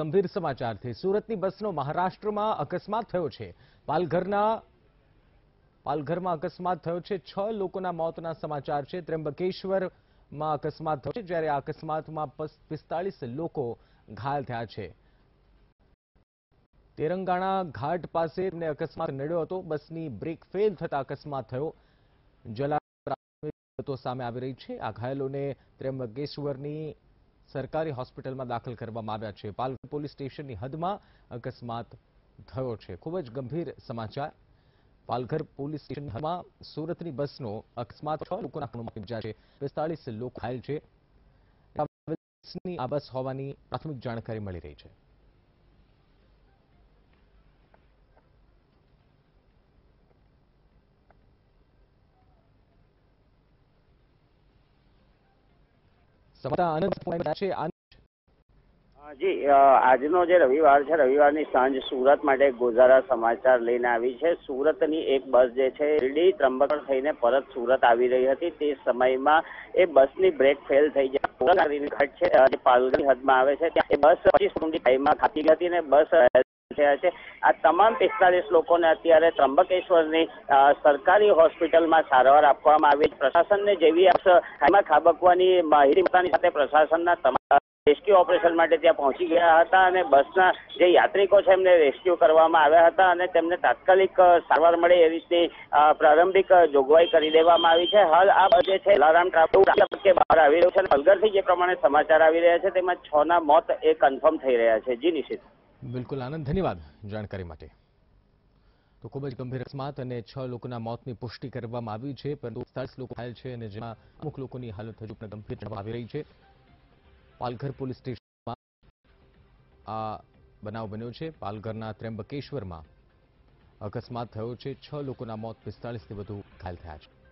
ગંભીર સમાચારથી સુરતની બસનો મહારાષ્ટ્રમાં અકસ્માત થયો છે. પાલઘરના, પાલઘરમાં અકસ્માત થયો છે. છ લોકોના મોતના સમાચાર છે. ત્ર્યંબકેશ્વરમાં અકસ્માત થયો છે, જ્યારે આ અકસ્માતમાં પિસ્તાળીસ લોકો ઘાયલ થયા છે. તેરંગાણા ઘાટ પાસે તેમને અકસ્માત નડ્યો હતો. બસની બ્રેક ફેલ થતા અકસ્માત થયો. જલા સામે આવી રહી છે. આ ઘાયલોને ત્ર્યંબકેશ્વરની સરકારી હોસ્પિટલમાં દાખલ કરવામાં આવ્યા છે. પાલઘર પોલીસ સ્ટેશનની હદમાં અકસ્માત થયો છે. ખૂબ જ ગંભીર સમાચાર. પાલઘર પોલીસ સ્ટેશનમાં સુરતની બસનો અકસ્માત છ લોકોના ખૂણમાં નિપજ્યા છે. પિસ્તાળીસ લોકો ઘાયલ છે. આ બસ હોવાની પ્રાથમિક જાણકારી મળી રહી છે. જી આજનો જે રવિવાર છે, રવિવારની સાંજ સુરત માટે ગોઝારા સમાચાર લઈને આવી છે. સુરતની એક બસ જે છે, શિરડી ત્રંબકણ થઈને પરત સુરત આવી રહી હતી. તે સમયમાં એ બસની બ્રેક ફેલ થઈ જાય ઘટ છે, જે પાલઘરની હદમાં આવે છે. ત્યાં એ બસ પચીસ મિનિટ ટાઈમમાં ખાતી હતી ને બસ થયા છે. આ તમામ પિસ્તાલીસ લોકોને અત્યારે ત્રંબકેશ્વરની સરકારી હોસ્પિટલમાં સારવાર આપવામાં આવી પ્રશાસનને જેવી આ ખાબકવાની માહિતી સાથે પ્રશાસનના તમામ રેસ્ક્યુ ઓપરેશન માટે ત્યાં પહોંચી ગયા હતા અને બસના જે યાત્રિકો છે એમને રેસ્ક્યુ કરવામાં આવ્યા હતા અને તેમને તાત્કાલિક સારવાર મળે એ રીતની પ્રારંભિક જોગવાઈ કરી દેવામાં આવી છે. હાલ આ બધે છે લારામ ટ્રાફિક બહાર આવી રહ્યું છે અને પલઘરથી જે પ્રમાણે સમાચાર આવી રહ્યા છે, તેમાં છ ના મોત એ કન્ફર્મ થઈ રહ્યા છે. જી નિશિત. બિલકુલ આનંદ, ધન્યવાદ જાણકારી માટે. તો ખૂબ જ ગંભીર અકસ્માત અને છ લોકોના મોતની પુષ્ટિ કરવામાં આવી છે, પરંતુ પિસ્તાળીસ લોકો ઘાયલ છે અને જેમાં અમુક લોકોની હાલત હજુ પણ ગંભીર આવી રહી છે. પાલઘર પોલીસ સ્ટેશનમાં આ બનાવ બન્યો છે. પાલઘરના ત્ર્યંબકેશ્વરમાં અકસ્માત થયો છે. છ લોકોના મોત પિસ્તાળીસથી વધુ ઘાયલ થયા છે.